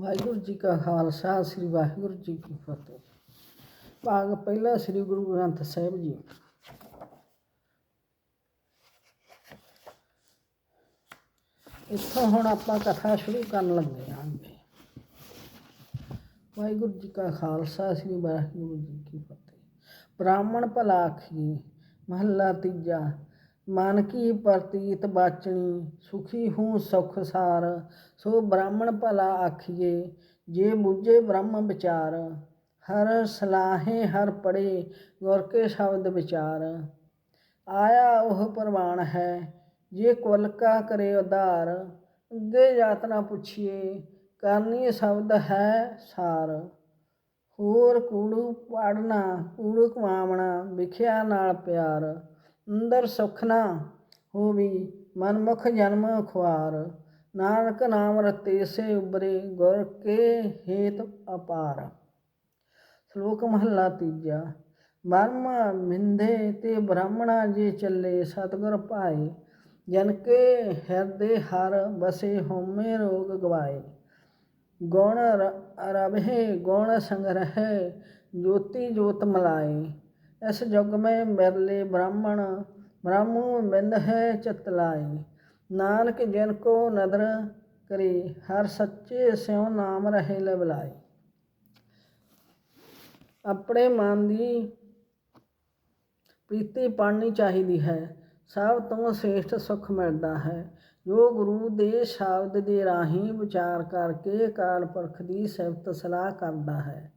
ਵਾਹਿਗੁਰੂ ਜੀ ਕਾ ਖਾਲਸਾ, ਸ੍ਰੀ ਵਾਹਿਗੁਰੂ ਜੀ ਕੀ ਫਤਿਹ। ਭਾਗ ਪਹਿਲਾ ਸ੍ਰੀ ਗੁਰੂ ਗ੍ਰੰਥ ਸਾਹਿਬ ਜੀ। ਇੱਥੋਂ ਹੁਣ ਆਪਾਂ ਕਥਾ ਸ਼ੁਰੂ ਕਰਨ ਲੱਗੇ ਹਾਂ ਵਾਹਿਗੁਰੂ ਜੀ ਕਾ ਖਾਲਸਾ, ਸ੍ਰੀ ਵਾਹਿਗੁਰੂ ਜੀ ਕੀ ਫਤਿਹ। ਬ੍ਰਾਹਮਣ ਭਲਾ ਆਖੀਏ ਮਹੱਲਾ ਤੀਜਾ ਮਨ ਕੀ ਪ੍ਰਤੀਤ ਬਾਚਣੀ, ਸੁਖੀ ਹੂੰ ਸੁਖ ਸਾਰ, ਸੋ ਬ੍ਰਾਹਮਣ ਭਲਾ ਆਖੀਏ, ਜੇ ਬੁੱਝੇ ਬ੍ਰਹਮ ਵਿਚਾਰ, ਹਰ ਸਲਾਹੇ ਹਰ ਪੜੇ, ਗੁਰ ਕੇ ਸ਼ਬਦ ਵਿਚਾਰ। ਆਇਆ ਉਹ ਪ੍ਰਵਾਨ ਹੈ, ਜੇ ਕੁਲ ਕਾ ਕਰੇ ਉਧਾਰ, ਅੱਗੇ ਯਾਤਨਾ ਪੁੱਛੀਏ, ਕਰਨੀ ਸ਼ਬਦ ਹੈ ਸਾਰ। ਹੋਰ ਕੂੜੂ ਪਾੜਨਾ, ਕੂੜੂ ਕਮਾਵਣਾ, ਵਿਖਿਆ ਨਾਲ ਪਿਆਰ। ਅੰਦਰ ਸੁਖ ਨਾ ਹੋਵੀ, ਮਨਮੁਖ ਜਨਮ ਖੁਆਰ। ਨਾਨਕ ਨਾਮ ਰਤੇ ਸੇ ਉਬਰੇ ਗੁਰ ਕੇ ਹੇਤ ਅਪਾਰ। ਸ਼ਲੋਕ ਮਹੱਲਾ ਤੀਜਾ ਬਰਮ ਮਿੰਦੇ ਤੇ ਬ੍ਰਾਹਮਣਾ ਜੇ ਚੱਲੇ, ਸਤਗੁਰ ਭਾਏ। ਜਨ ਕੇ ਹਿਰਦੇ ਹਰ ਬਸੇ ਹੋਮੇ ਰੋਗ ਗਵਾਏ। ਗੁਣ ਰ- ਰਬਹਿ ਗੁਣ ਸੰਗ੍ਰਹਿ, ਜੋਤੀ ਜੋਤ ਮਲਾਏ। ਇਸ ਜੁਗ ਮੈਂ ਮਿਰਲੇ ਬ੍ਰਾਹਮਣ, ਬ੍ਰਾਹਮੂ ਬਿੰਦ ਹੈ ਚਿਤ ਲਾਏ। ਨਾਨਕ ਜਿਨ ਕੋ ਨਦਰ ਕਰੇ, ਹਰ ਸੱਚੇ ਸਿਉ ਨਾਮ ਰਹੇ ਲਬਲਾਏ ਆਪਣੇ ਮਨ ਦੀ ਪ੍ਰੀਤੀ ਪੜਨੀ ਚਾਹੀਦੀ ਹੈ। ਸਭ ਤੋਂ ਸ੍ਰੇਸ਼ਟ ਸੁਖ ਮਿਲਦਾ ਹੈ। ਜੋ ਗੁਰੂ ਦੇ ਸ਼ਬਦ ਦੇ ਰਾਹੀਂ ਵਿਚਾਰ ਕਰਕੇ ਕਾਲ ਪੁਰਖ ਦੀ ਸਿਫਤ ਸਲਾਹ ਕਰਦਾ ਹੈ।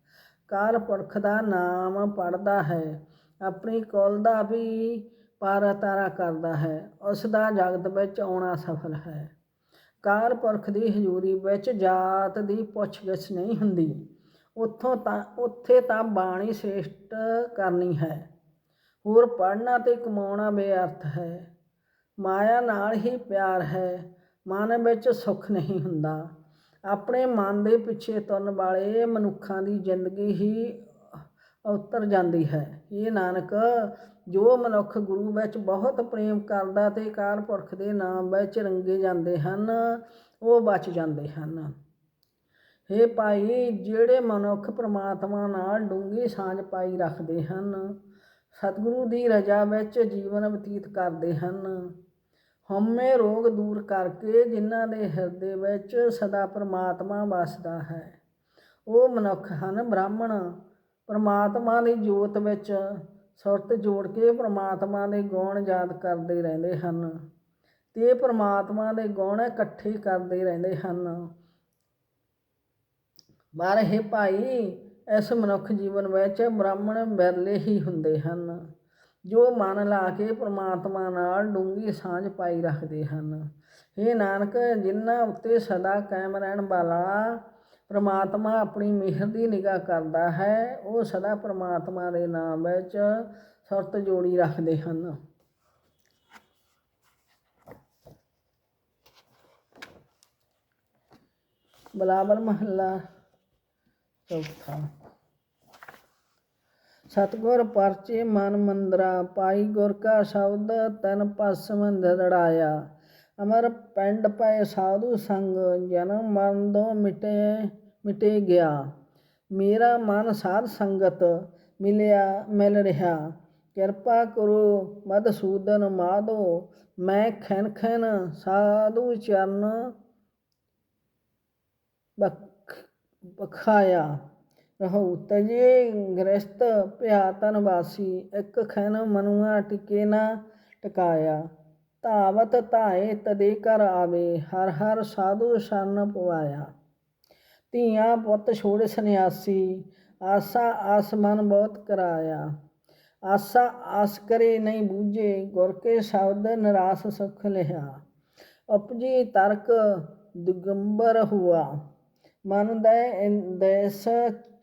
ਕਾਲ ਪੁਰਖ ਦਾ ਨਾਮ ਪੜਦਾ ਹੈ। ਆਪਣੀ ਕੁਲ ਦਾ ਵੀ ਪਾਰਾ ਤਾਰਾ ਕਰਦਾ ਹੈ। ਉਸ ਦਾ ਜਗਤ ਵਿੱਚ ਆਉਣਾ ਸਫਲ ਹੈ। ਅਕਾਲ ਪੁਰਖ ਦੀ ਹਜ਼ੂਰੀ ਵਿੱਚ ਜਾਤ ਦੀ ਪੁੱਛਗਿੱਛ ਨਹੀਂ ਹੁੰਦੀ। ਉੱਥੋਂ ਤਾਂ, ਉੱਥੇ ਤਾਂ ਬਾਣੀ ਸ੍ਰੇਸ਼ਟ ਕਰਨੀ ਹੈ। ਹੋਰ ਪੜ੍ਹਨਾ ਤੇ ਕਮਾਉਣਾ ਬੇਅਰਥ ਹੈ। ਮਾਇਆ ਨਾਲ ਹੀ ਪਿਆਰ ਹੈ। ਮਨ ਵਿੱਚ ਸੁੱਖ ਨਹੀਂ ਹੁੰਦਾ। ਆਪਣੇ ਮਨ ਦੇ ਪਿੱਛੇ ਤੁਰਨ ਵਾਲੇ ਮਨੁੱਖਾਂ ਦੀ ਜ਼ਿੰਦਗੀ ਹੀ ਉਤਰ ਜਾਂਦੀ ਹੈ। ਇਹ ਨਾਨਕ, ਜੋ ਮਨੁੱਖ ਗੁਰੂ ਵਿੱਚ ਬਹੁਤ ਪ੍ਰੇਮ ਕਰਦਾ ਤੇ ਕਾਲ ਪੁਰਖ ਦੇ ਨਾਮ ਵਿੱਚ ਰੰਗੇ ਜਾਂਦੇ ਹਨ, ਉਹ ਬਚ ਜਾਂਦੇ ਹਨ। ਹੇ ਭਾਈ, ਜਿਹੜੇ ਮਨੁੱਖ ਪ੍ਰਮਾਤਮਾ ਨਾਲ ਡੂੰਗੀ ਸਾਂਝ ਪਾਈ ਰੱਖਦੇ ਹਨ, ਸਤਿਗੁਰੂ ਦੀ ਰਜਾ ਵਿੱਚ ਜੀਵਨ ਬਤੀਤ ਕਰਦੇ ਹਨ। ਹਉਮੈ ਰੋਗ ਦੂਰ ਕਰਕੇ ਜਿਨ੍ਹਾਂ ਦੇ ਹਿਰਦੇ ਵਿੱਚ ਸਦਾ ਪ੍ਰਮਾਤਮਾ ਵਸਦਾ ਹੈ। ਉਹ ਮਨੁੱਖ ਹਨ, ਬ੍ਰਾਹਮਣ ਪਰਮਾਤਮਾ ਦੀ ਜੋਤ ਵਿੱਚ ਸੁਰਤ ਜੋੜ ਕੇ ਪਰਮਾਤਮਾ ਦੇ ਗੁਣ ਯਾਦ ਕਰਦੇ ਰਹਿੰਦੇ ਹਨ। ਤੇ ਪਰਮਾਤਮਾ ਦੇ ਗੁਣ ਇਕੱਠੇ ਕਰਦੇ ਰਹਿੰਦੇ ਹਨ। ਬਾਰੇ ਭਾਈ, ਇਸ ਮਨੁੱਖ ਜੀਵਨ ਵਿੱਚ ਬ੍ਰਾਹਮਣ ਬਿਰਲੇ ਹੀ ਹੁੰਦੇ ਹਨ, ਜੋ ਮਨ ਲਾ ਕੇ ਪਰਮਾਤਮਾ ਨਾਲ ਡੂੰਗੀ ਸਾਂਝ ਪਾਈ ਰੱਖਦੇ ਹਨ। ਇਹ ਨਾਨਕ, ਜਿਨ੍ਹਾਂ ਉੱਤੇ ਸਦਾ ਕਾਇਮ ਰਹਿਣ ਵਾਲਾ ਪ੍ਰਮਾਤਮਾ ਆਪਣੀ ਮਿਹਰ ਦੀ ਨਿਗਾਹ ਕਰਦਾ ਹੈ, ਉਹ ਸਦਾ ਪ੍ਰਮਾਤਮਾ ਦੇ ਨਾਮ ਵਿੱਚ ਸੁਰਤ ਜੋੜੀ ਰੱਖਦੇ ਹਨ। ਬਲਾਵਲ ਮਹੱਲਾ ਚੌਥਾ। ਸਤਗੁਰ ਪਰਚੇ ਮਨ ਮੰਦਰਾ, ਪਾਈ ਗੁਰ ਕਾ ਸ਼ਬਦ ਤਨ ਭਸਮ ਰੜਾਇਆ। ਅਮਰ ਪਿੰਡ ਪਏ ਸਾਧੂ ਸੰਗ ਜਨਮ ਮਰਨ ਦੋ ਮਿਟੇ ਮਿਟੇ ਗਿਆ। ਮੇਰਾ ਮਨ ਸਾਧ ਸੰਗਤ ਮਿਲਿਆ, ਮਿਲ ਰਿਹਾ। ਕਿਰਪਾ ਕਰੋ ਮਦਸੂਦਨ ਮਾਧੋ, ਮੈਂ ਖੈਨ ਖੈਨ ਸਾਧੂ ਚਰਨ ਬਖ, ਬਖਾਇਆ। ਰਹੋ ਤਜੇ ਗ੍ਰਸਤ ਭਿਆ ਤਨ ਵਾਸੀ, ਇੱਕ ਖੈਨ ਮਨੁਆ ਟਿਕੇ ਨਾ ਟਿਕਾਇਆ। ਧਾਵਤ ਧਾਏ ਤਦੇ ਕਰ ਆਵੇ, ਹਰ ਹਰ ਸਾਧੂ ਸ਼ਰਨ ਪਵਾਇਆ। ਧੀਆਂ ਪੁੱਤ ਛੋੜ ਸੰਨਿਆਸੀ, ਆਸਾ ਆਸ ਮਨ ਬਹੁਤ ਕਰਾਇਆ। ਆਸਾ ਆਸ ਕਰੇ ਨਹੀਂ ਬੂਝੇ, ਗੁਰ ਕੇ ਸ਼ਬਦ ਨਰਾਸ ਸੁਖ ਲਿਆ। ਉਪਜੀ ਤਰਕ ਦੁਗੰਬਰ ਹੁਆ। ਮਨ ਦੇ ਦੇਸ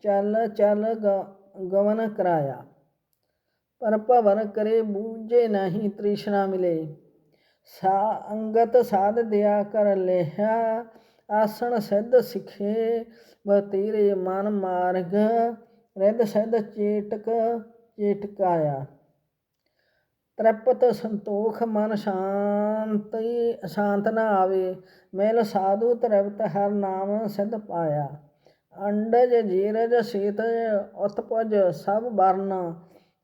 ਚਲ ਚਲ ਗਵਨ ਕਰਾਇਆ। ਪਰ ਭਵਨ ਕਰੇ ਬੂਝੇ ਨਹੀਂ ਤ੍ਰਿਸ਼ਨਾ ਮਿਲੇ। ਸਾ ਅੰਗਤ ਸਾਧ ਦਿਆ ਕਰ ਲਿਆ, ਆਸਣ ਸਿੱਧ ਸਿਖੇ ਬਤੀਰੇ ਮਨ ਮਾਰਗ ਰਿੱਧ ਸਿੱਧ ਚੇਟਕ ਚੇਟਕਾਇਆ। ਤ੍ਰਿਪਤ ਸੰਤੋਖ ਮਨ ਸ਼ਾਂਤੀ, ਸ਼ਾਂਤ ਨਾ ਆਵੇ, ਮਿਲ ਸਾਧੂ ਤ੍ਰਿਪਤ ਹਰ ਨਾਮ ਸਿਧ ਪਾਇਆ। ਅੰਡਜ ਜੀਰਜ ਸੀਤ ਉਤਪਜ ਸਭ ਵਰਨ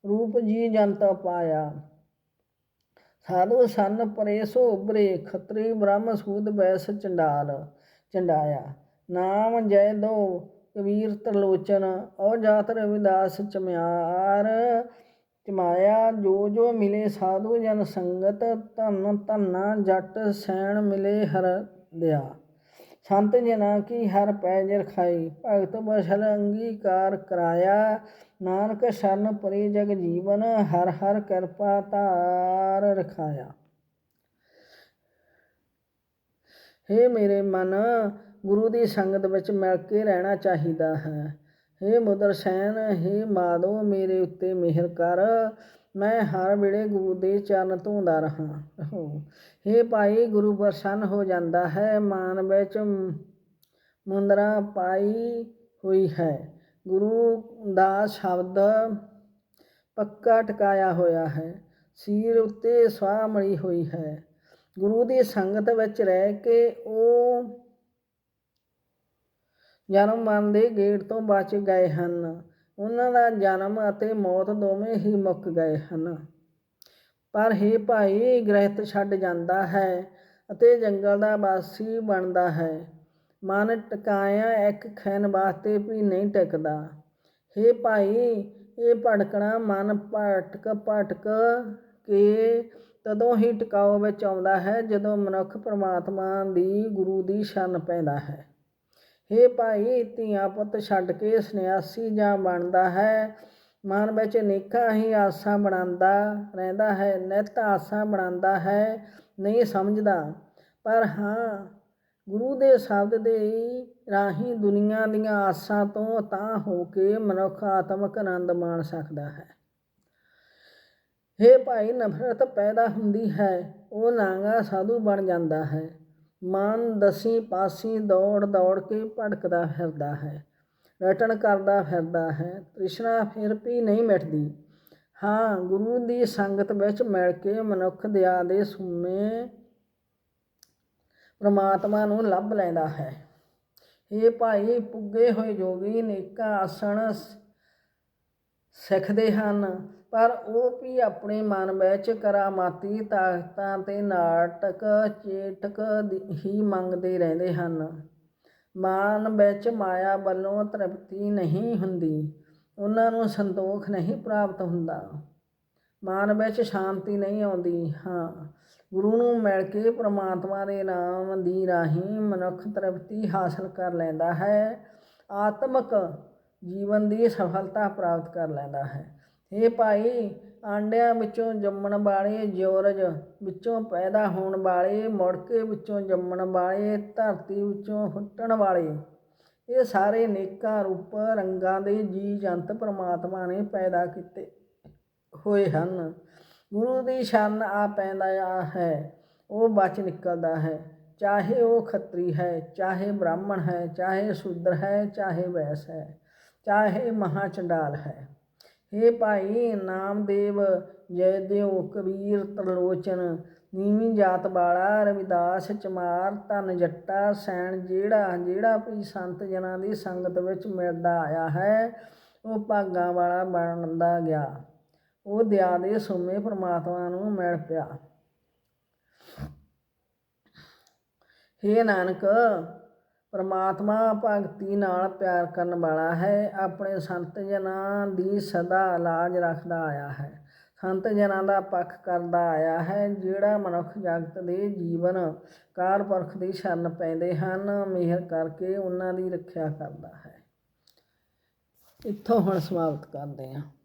ਰੂਪ ਜੀ ਜੰਤ ਪਾਇਆ। ਸਾਧੂ ਸੰਨ ਪਰੇਸੋ ਉਬਰੇ ਖਤਰੀ ਬ੍ਰਹਮ ਸੂਦ ਬੈਸ ਚੰਡਾਲ ਚੰਡਾਇਆ ਨਾਮ ਜੈ ਦੋ, ਕਬੀਰ ਤਰਲੋਚਨ, ਔ ਜਾਤ ਰਵਿਦਾਸ ਚਮਿਆਰ। ਚਮਾਇਆ, ਜੋ ਜੋ ਮਿਲੇ ਸਾਧੂ ਜਨ ਸੰਗਤ, ਧਨ ਧੰਨਾ ਜੱਟ ਸੈਣ ਮਿਲੇ ਹਰ ਦਿਆ। ਸੰਤ ਜਨਾ ਕੀ ਹਰ ਪੈਜ ਰਖਾਈ ਭਗਤ ਬਸਲ ਅੰਗੀਕਾਰ ਕਰਾਇਆ। ਨਾਨਕ ਸ਼ਰਨ ਪਰੀ ਜਗ ਜੀਵਨ, ਹਰ ਹਰ ਕਿਰਪਾ ਧਾਰ ਰਖਾਇਆ। ਹੇ ਮੇਰੇ ਮਨ, ਗੁਰੂ ਦੀ ਸੰਗਤ ਵਿੱਚ ਮਿਲ ਕੇ ਰਹਿਣਾ ਚਾਹੀਦਾ ਹੈ। ਹੇ ਮੁਦਰ ਸੈਨ, ਹੇ ਮਾਧੋ ਮੇਰੇ ਉੱਤੇ ਮਿਹਰ ਕਰ। ਮੈਂ ਹਰ ਵੇਲੇ ਗੁਰੂ ਦੇ ਚਰਨ ਧੋਂਦਾ ਰਹਾ। ਹੇ ਭਾਈ, ਗੁਰੂ ਪ੍ਰਸੰਨ ਹੋ ਜਾਂਦਾ ਹੈ। ਮਾਨ ਵਿੱਚ ਮੁੰਦਰਾ ਪਾਈ ਹੋਈ ਹੈ। ਗੁਰੂ ਦਾ ਸ਼ਬਦ ਪੱਕਾ ਟਿਕਾਇਆ ਹੋਇਆ ਹੈ। ਸਿਰ ਉੱਤੇ ਸਵਾਹ ਮੜੀ ਹੋਈ ਹੈ। ਗੁਰੂ ਦੀ ਸੰਗਤ ਵਿੱਚ ਰਹਿ ਕੇ ਉਹ ਜਨਮ ਮਨ ਦੇ ਗੇਟ ਤੋਂ ਬਚ ਗਏ ਹਨ। ਉਹਨਾਂ ਦਾ ਜਨਮ ਅਤੇ ਮੌਤ ਦੋਵੇਂ ਹੀ ਮੁੱਕ ਗਏ ਹਨ। ਪਰ ਹੇ ਭਾਈ, ਗ੍ਰਹਿਤ ਛੱਡ ਜਾਂਦਾ ਹੈ ਅਤੇ ਜੰਗਲ ਦਾ ਵਾਸੀ ਬਣਦਾ ਹੈ। ਮਨ ਟਿਕਾਇਆ ਇੱਕ ਖੈਨ ਵਾਸਤੇ ਵੀ ਨਹੀਂ ਟਿਕਦਾ। ਹੇ ਭਾਈ, ਇਹ ਭਟਕਣਾ ਮਨ ਭਟਕ ਭਟਕ ਕੇ ਤਦੋਂ ਹੀ ਟਿਕਾਓ ਵਿੱਚ ਆਉਂਦਾ ਹੈ ਜਦੋਂ ਮਨੁੱਖ ਪਰਮਾਤਮਾ ਦੀ ਗੁਰੂ ਦੀ ਸ਼ਰਨ ਪੈਂਦਾ ਹੈ। ਹੇ ਭਾਈ, ਧੀਆਂ ਪੁੱਤ ਛੱਡ ਕੇ ਸੰਨਿਆਸੀ ਜਾਂ ਬਣਦਾ ਹੈ। ਮਨ ਵਿੱਚ ਨੇਕਾਂ ਹੀ ਆਸਾਂ ਬਣਾਉਂਦਾ ਰਹਿੰਦਾ ਹੈ, ਨਿਤ ਆਸਾਂ ਬਣਾਉਂਦਾ ਹੈ, ਨਹੀਂ ਸਮਝਦਾ। ਪਰ ਹਾਂ, ਗੁਰੂ ਦੇ ਸ਼ਬਦ ਦੇ ਰਾਹੀਂ ਦੁਨੀਆ ਦੀਆਂ ਆਸਾਂ ਤੋਂ ਤਾਂ ਹੋ ਕੇ ਮਨੁੱਖ ਆਤਮਿਕ ਆਨੰਦ ਮਾਣ ਸਕਦਾ ਹੈ। ਹੇ ਭਾਈ, ਨਫ਼ਰਤ ਪੈਦਾ ਹੁੰਦੀ ਹੈ, ਉਹ ਨਾਂਗਾ ਸਾਧੂ ਬਣ ਜਾਂਦਾ ਹੈ। ਮਨ ਦਸੀ ਪਾਸੀ ਦੌੜ ਦੌੜ ਕੇ ਭਟਕਦਾ ਫਿਰਦਾ ਹੈ, ਰਟਣ ਕਰਦਾ ਫਿਰਦਾ ਹੈ, ਤ੍ਰਿਸ਼ਨਾ ਫਿਰ ਵੀ ਨਹੀਂ ਮਿਟਦੀ। ਹਾਂ, ਗੁਰੂ ਦੀ ਸੰਗਤ ਵਿੱਚ ਮਿਲ ਕੇ ਮਨੁੱਖ ਦਿਆ ਦੇ ਸੁਮੇ ਪ੍ਰਮਾਤਮਾ ਨੂੰ ਲੱਭ ਲੈਂਦਾ ਹੈ। ਇਹ ਭਾਈ, ਪੁੱਗੇ ਹੋਏ ਜੋਗੀ ਨੇਕਾ ਆਸਣ ਸਿੱਖਦੇ ਹਨ। ਪਰ ਉਹ ਵੀ ਆਪਣੇ ਮਨ ਵਿੱਚ ਕਰਾਮਾਤੀ ਤਾਕਤਾਂ ਤੇ ਨਾਟਕ ਚੇਟਕ ਹੀ ਮੰਗਦੇ ਰਹਿੰਦੇ ਹਨ। ਮਨ ਵਿੱਚ ਮਾਇਆ ਵੱਲੋਂ ਤ੍ਰਿਪਤੀ ਨਹੀਂ ਹੁੰਦੀ। ਉਹਨਾਂ ਨੂੰ ਸੰਤੋਖ ਨਹੀਂ ਪ੍ਰਾਪਤ ਹੁੰਦਾ। ਮਨ ਵਿੱਚ ਸ਼ਾਂਤੀ ਨਹੀਂ ਆਉਂਦੀ। ਹਾਂ, ਗੁਰੂ ਨੂੰ ਮਿਲ ਕੇ ਪ੍ਰਮਾਤਮਾ ਦੇ ਨਾਮ ਦੀ ਰਾਹੀਂ ਮਨੁੱਖ ਤ੍ਰਿਪਤੀ ਹਾਸਲ ਕਰ ਲੈਂਦਾ ਹੈ। ਆਤਮਿਕ ਜੀਵਨ ਦੀ ਸਫਲਤਾ ਪ੍ਰਾਪਤ ਕਰ ਲੈਂਦਾ ਹੈ। ਹੇ ਭਾਈ, ਆਂਡਿਆਂ ਵਿੱਚੋਂ ਜੰਮਣ ਵਾਲੇ ਜੋਰਜ ਵਿੱਚੋਂ ਪੈਦਾ ਹੋਣ ਵਾਲੇ, ਮੁੜਕੇ ਵਿੱਚੋਂ ਜੰਮਣ ਵਾਲੇ, ਧਰਤੀ ਵਿੱਚੋਂ ਫੁੱਟਣ ਵਾਲੇ। ਇਹ ਸਾਰੇ ਨੇਕਾਂ ਰੂਪ ਰੰਗਾਂ ਦੇ ਜੀ ਜੰਤ ਪ੍ਰਮਾਤਮਾ ਨੇ ਪੈਦਾ ਕੀਤੇ ਹੋਏ ਹਨ। ਗੁਰੂ ਦੀ ਸ਼ਰਨ ਆ ਪੈਂਦਾ ਆ ਹੈ, ਉਹ ਬਚ ਨਿਕਲਦਾ ਹੈ। ਚਾਹੇ ਉਹ ਖੱਤਰੀ ਹੈ, ਚਾਹੇ ਬ੍ਰਾਹਮਣ ਹੈ, ਚਾਹੇ ਸ਼ੂਦਰ ਹੈ, ਚਾਹੇ ਵੈਸ ਹੈ, ਚਾਹੇ ਮਹਾਚੰਡਾਲ ਹੈ। ਹੇ ਭਾਈ ਨਾਮਦੇਵ ਜੈਦੇਵ ਕਬੀਰ ਤਰਲੋਚਨ ਨੀਵੀਂ ਜਾਤ ਵਾਲਾ ਰਵਿਦਾਸ ਚਮਾਰ, ਧਨ ਜੱਟਾ ਸੈਣ ਜਿਹੜਾ ਜਿਹੜਾ ਵੀ ਸੰਤ ਜਨਾਂ ਦੀ ਸੰਗਤ ਵਿੱਚ ਮਿਲਦਾ ਆਇਆ ਹੈ, ਉਹ ਭਾਗਾਂ ਵਾਲਾ ਬਣਦਾ ਗਿਆ। ਉਹ ਦਿਆ ਦੇ ਸੋਮੇ ਪ੍ਰਮਾਤਮਾ ਨੂੰ ਮਿਲ ਪਿਆ। ਹੇ ਨਾਨਕ ਪਰਮਾਤਮਾ ਭਗਤੀ ਨਾਲ ਪਿਆਰ ਕਰਨ ਵਾਲਾ ਹੈ, ਆਪਣੇ ਸੰਤ ਜਨਾਂ ਦੀ ਸਦਾ ਲਾਜ ਰੱਖਦਾ ਆਇਆ ਹੈ। ਸੰਤ ਜਨਾਂ ਦਾ ਪੱਖ ਕਰਦਾ ਆਇਆ ਹੈ, ਜਿਹੜਾ ਮਨੁੱਖ ਜਗਤ ਦੇ ਜੀਵਨ ਕਾਰ ਪਰਖ ਦੀ ਸ਼ਰਨ ਪੈਂਦੇ ਹਨ, ਮਿਹਰ ਕਰਕੇ ਉਹਨਾਂ ਦੀ ਰੱਖਿਆ ਕਰਦਾ ਹੈ। ਇੱਥੋਂ ਹੁਣ ਸਮਾਪਤ ਕਰਦੇ ਹਾਂ।